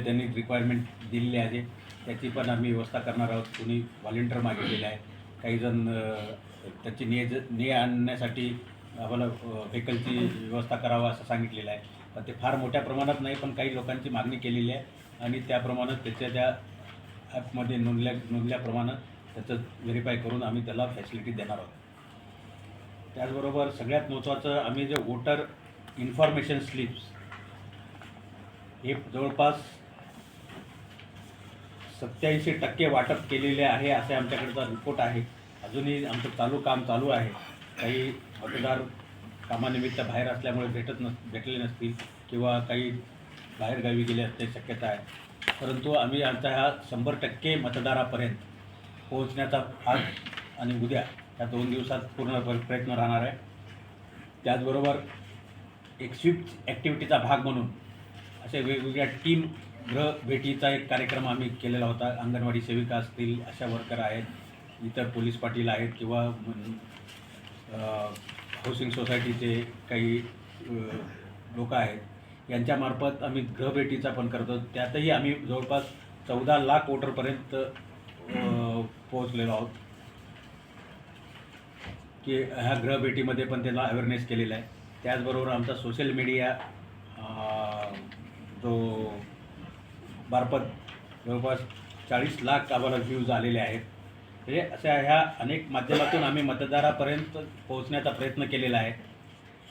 त्यांनी रिक्वायरमेंट दिलेली आहे. त्याची पण आम्ही व्यवस्था करणार आहोत. कुणी व्हॉलेंटियर मागितलेले आहे. काही जण त्याची ने ने आणण्यासाठी आम्हाला व्हेकलची व्यवस्था करावा असं सांगितलेलं आहे. पण ते फार मोठ्या प्रमाणात नाही पण काही लोकांची मागणी केलेली आहे. आणि त्याप्रमाणे त्याच्या त्या ॲपमध्ये नोंदल्या नोंदल्याप्रमाणे त्याचं व्हेरीफाय करून आम्ही त्याला फॅसिलिटी देणार आहोत. त्याचबरोबर सगळ्यात महत्त्वाचं आम्ही जे वोटर इन्फॉर्मेशन स्लिप्स हे जवळपास सत्याऐंशी टक्के वाटप केलेले आहे असे आमच्याकडचा रिपोर्ट आहे. अजूनही आमचं चालू काम चालू आहे. काही मतदार कामानिमित्त बाहेर असल्यामुळे भेटत नस भेटले नसतील किंवा काही बाहेरगावी गेले असते शक्यता आहे. परंतु आम्ही आमचा ह्या शंभर टक्के मतदारापर्यंत पोहोचण्याचा आज आणि उद्या या दोन दिवसात पूर्ण प्रयत्न राहणार आहे. त्याचबरोबर एक स्विफ्ट ॲक्टिव्हिटीचा भाग म्हणून असे वेगवेगळ्या टीम ग्रह भेटीचा एक कार्यक्रम आम्ही केलेला होता. अंगणवाडी सेविका असतील अशा वर्कर आहेत इतर पोलीस पाटील आहेत किंवा हाऊसिंग सोसायटीचे काही लोक आहेत. यांच्यामार्फत आम्ही गृहभेटीचा पण करतो त्यातही आम्ही जवळपास चौदा लाख वोटरपर्यंत पोहोचलेलो आहोत. की ह्या गृहभेटीमध्ये पण त्यांना अवेअरनेस केलेला आहे. त्याचबरोबर आमचा सोशल मीडिया जो मार्फत जवळपास चाळीस लाख आम्हाला व्ह्यूज आलेले आहेत. म्हणजे अशा ह्या अनेक माध्यमातून आम्ही मतदारापर्यंत पोहोचण्याचा प्रयत्न केलेला आहे.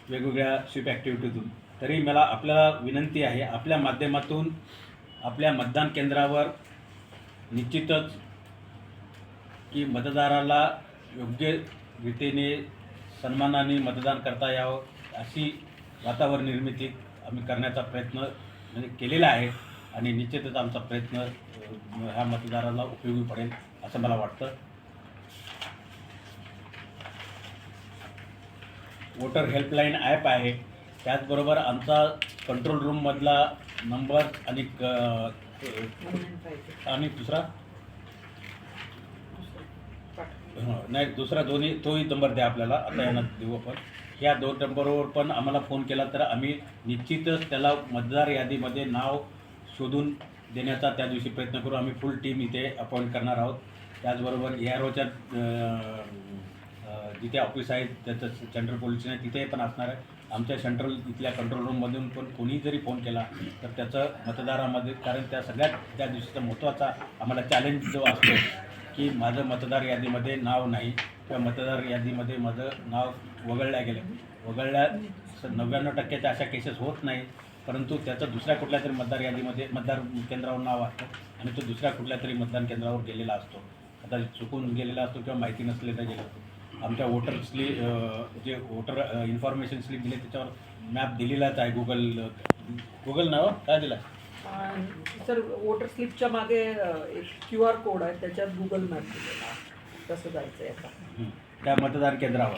वेगवेगळ्या स्वीप ॲक्टिव्हिटीतून तरी मला आपल्याला विनंती आहे आपल्या माध्यमातून आपल्या मतदान केंद्रावर निश्चितच की मतदाराला योग्य रीतीने सन्मानाने मतदान करता यावं अशी वातावरण निर्मिती आम्ही करण्याचा प्रयत्न म्हणजे केलेला आहे. आणि निश्चितच आमचा प्रयत्न ह्या मतदाराला उपयोगी पडेल असं मला वाटतं. वोटर हेल्पलाईन ॲप आहे. त्याचबरोबर आमचा कंट्रोल रूममधला नंबर आणि क- आणि दुसरा? नाही दुसरा दोन्ही तोही नंबर द्या आपल्याला. आता यांना देऊ आपण. ह्या दोन नंबरवर पण आम्हाला फोन केला तर आम्ही निश्चितच त्याला मतदार यादीमध्ये नाव शोधून देण्याचा त्या दिवशी प्रयत्न करू. आम्ही फुल टीम इथे अपॉइंट करणार आहोत. त्याचबरोबर ए आर ओच्या जिथे ऑफिस आहे त्याचं सेंट्रल पोलीस आहे तिथे पण असणार आहे. आमच्या सेंट्रल इथल्या कंट्रोल रूममधून पण कोणी जरी फोन केला तर त्याचं मतदारामध्ये कारण त्या सगळ्यात त्या दिवशीचा महत्त्वाचा आम्हाला चॅलेंज जो असतो की माझं मतदार यादीमध्ये नाव नाही किंवा मतदार यादीमध्ये माझं नाव वगळल्या गेलं. वगळल्या स- नव्याण्णव टक्क्याच्या अशा केसेस होत नाही परंतु त्याचं दुसऱ्या कुठल्या तरी मतदार यादीमध्ये मतदार केंद्रावर नाव असतं आणि तो दुसऱ्या कुठल्या तरी मतदान केंद्रावर गेलेला असतो. आता चुकून गेलेला असतो किंवा माहिती नसलेला गेला असतो. आमच्या वोटर स्लिप जे वोटर इन्फॉर्मेशन स्लिप दिले त्याच्यावर मॅप दिलेलाच आहे गुगल गुगल नाव? काय दिला? सर वोटर स्लिपच्या मागे एक क्यू आर कोड आहे त्याच्यात गुगल मॅप दिलेला. कसं जायचं आहे. त्या मतदान केंद्रावर.